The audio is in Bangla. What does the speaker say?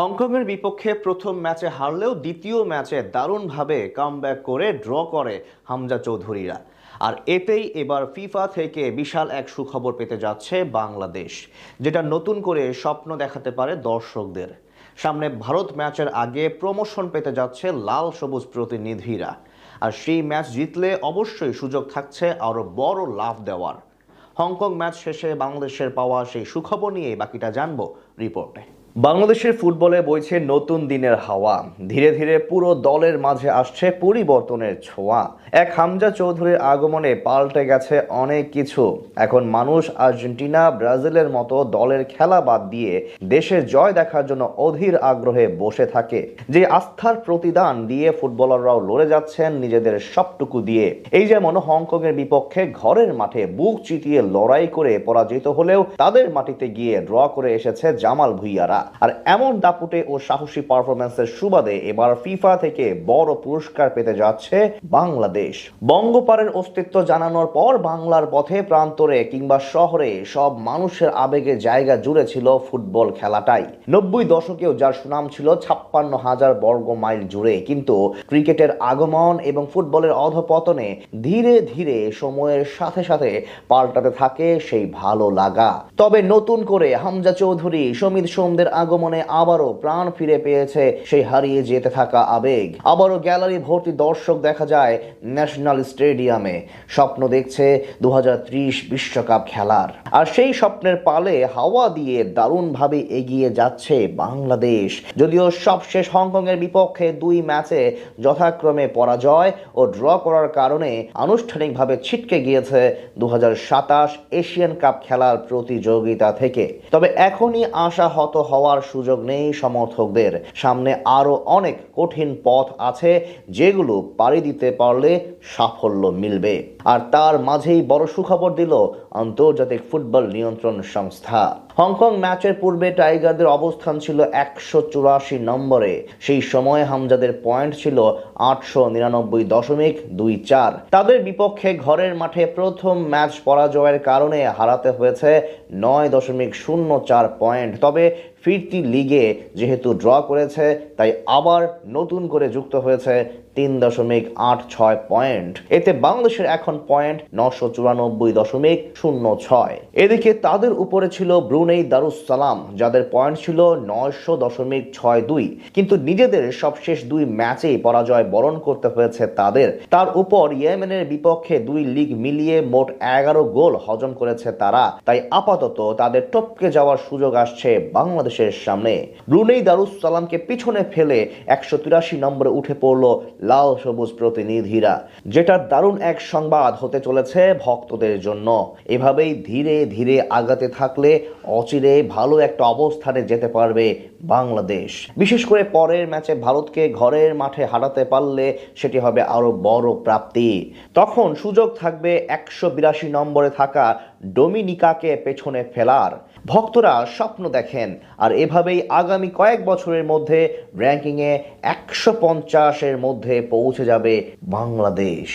হংকংয়ের বিপক্ষে প্রথম ম্যাচে হারলেও দ্বিতীয় ম্যাচে দারুণভাবে কামব্যাক করে ড্র করে হামজা চৌধুরীরা। আর এতেই এবার ফিফা থেকে বিশাল এক সুখবর পেতে যাচ্ছে বাংলাদেশ, যেটা নতুন করে স্বপ্ন দেখাতে পারে দর্শকদের। সামনে ভারত ম্যাচের আগে প্রমোশন পেতে যাচ্ছে লাল সবুজ প্রতিনিধিরা। আর সেই ম্যাচ জিতলে অবশ্যই সুযোগ থাকছে আরও বড় লাভ দেওয়ার। হংকং ম্যাচ শেষে বাংলাদেশের পাওয়া সেই সুখবর নিয়ে বাকিটা জানব রিপোর্টে। বাংলাদেশের ফুটবলে বইছে নতুন দিনের হাওয়া। ধীরে ধীরে পুরো দলের মাঝে আসছে পরিবর্তনের ছোঁয়া। এক হামজা চৌধুরীর আগমনে পাল্টে গেছে অনেক কিছু। এখন মানুষ আর্জেন্টিনা, ব্রাজিলের মতো দলের খেলা বাদ দিয়ে দেশের জয় দেখার জন্য অধীর আগ্রহে বসে থাকে। যে আস্থার প্রতিদান দিয়ে ফুটবলাররাও লড়ে যাচ্ছেন নিজেদের সবটুকু দিয়ে। এই যেমন হংকংয়ের বিপক্ষে ঘরের মাঠে বুক চিতিয়ে লড়াই করে পরাজিত হলেও তাদের মাটিতে গিয়ে ড্র করে এসেছে জামাল ভুইয়ারা। আর এমন দাপুটে ও সাহসী পারফরমেন্সের সুবাদে এবার ফিফা থেকে বড় পুরস্কার পেতে যাচ্ছে বাংলাদেশ। বঙ্গপারের অস্তিত্ব জানানোর পর বাংলার পথে প্রান্তরে কিংবা শহরে সব মানুষের আবেগে জায়গা জুড়ে ছিল ফুটবল খেলাটাই। নব্বই দশকেও যার সুনাম ছিল ছাপ্পান্ন হাজার বর্গ মাইল জুড়ে, কিন্তু ক্রিকেটের আগমন এবং ফুটবলের অধপতনে ধীরে ধীরে সময়ের সাথে সাথে পাল্টাতে থাকে সেই ভালো লাগা। তবে নতুন করে হামজা চৌধুরী, সমিত সোমদের আগমনে আবারও প্রাণ ফিরে পেয়েছে সেই হারিয়ে যেতে থাকা আবেগ। আবারও গ্যালারি ভর্তি দর্শক দেখা যায় ন্যাশনাল স্টেডিয়ামে। স্বপ্ন দেখছে দু বিশ্বকাপ খেলার। আর সেই স্বপ্নের পালে হাওয়া দিয়ে দারুণভাবে এগিয়ে যাচ্ছে বাংলাদেশ। যদিও সবশেষ হংকংয়ের বিপক্ষে দুই ম্যাচে যথাক্রমে পরাজয় ও ড্র করার কারণে আনুষ্ঠানিকভাবে ছিটকে গিয়েছে দু হাজার সাতাশ এশিয়ান কাপ খেলার প্রতিযোগিতা থেকে। তবে এখনই আশাহত হওয়ার সুযোগ নেই সমর্থকদের। সামনে আরও অনেক কঠিন পথ আছে যেগুলো পাড়ি দিতে পারলে সাফল্য মিলবে। আর তার মাঝেই বড় সুখবর দিল আন্তর্জাতিক ফুটবল নিয়ন্ত্রণ সংস্থা। হংকং ম্যাচের পূর্বে টাইগারদের অবস্থান ছিল একশো চুরাশি নম্বরে। সেই সময় হামজাদের পয়েন্ট ছিল আটশো নিরানব্বই দশমিক দুই চার। তাদের বিপক্ষে ঘরের মাঠে প্রথম ম্যাচ পরাজয়ের কারণে হারাতে হয়েছে নয় দশমিক শূন্য চার পয়েন্ট। তবে ফিরতি লিগে যেহেতু ড্র করেছে তাই আবার নতুন করে যুক্ত হয়েছে তিন দশমিক আট ছয় পয়েন্ট। এতে বাংলাদেশের এখন পয়েন্ট নশো চুরানব্বই দশমিক শূন্য ছয়। এদিকে তাদের উপরে ছিল ব্রুনেই দারুসালাম যাদের পয়েন্ট ছিল নয়শো দশমিক ছয় দুই। কিন্তু নিজেদের সবশেষ দুই ম্যাচেই পরাজয় বরণ করতে হয়েছে তাদের। তার উপর ইয়েমেনের বিপক্ষে দুই লিগ মিলিয়ে মোট এগারো গোল হজম করেছে তারা। তাই আপাতত তাদের টপকে যাওয়ার সুযোগ আসছে বাংলাদেশের সামনে। ব্রুনেই দারুসালামকে পিছনে ফেলে একশো তিরাশি নম্বরে উঠে পড়ল লাল সবুজ প্রতিনিধিরা যেটা দারুণ এক সংবাদ হতে চলেছে ভক্তদের জন্য। এভাবেই ধীরে ধীরে আগাতে থাকলে অচিরে ভালো একটা অবস্থানে যেতে পারবে বাংলাদেশ। বিশেষ করে পরের ম্যাচে ভারতকে ঘরের মাঠে হারাতে পারলে সেটি হবে আরও বড় প্রাপ্তি। তখন সুযোগ থাকবে একশো বিরাশি নম্বরে থাকা ডোমিনিকাকে পেছনে ফেলার। ভক্তরা স্বপ্ন দেখেন। আর এভাবেই আগামী কয়েক বছরের মধ্যে র্যাঙ্কিংয়ে একশো পঞ্চাশের মধ্যে পৌঁছে যাবে বাংলাদেশ।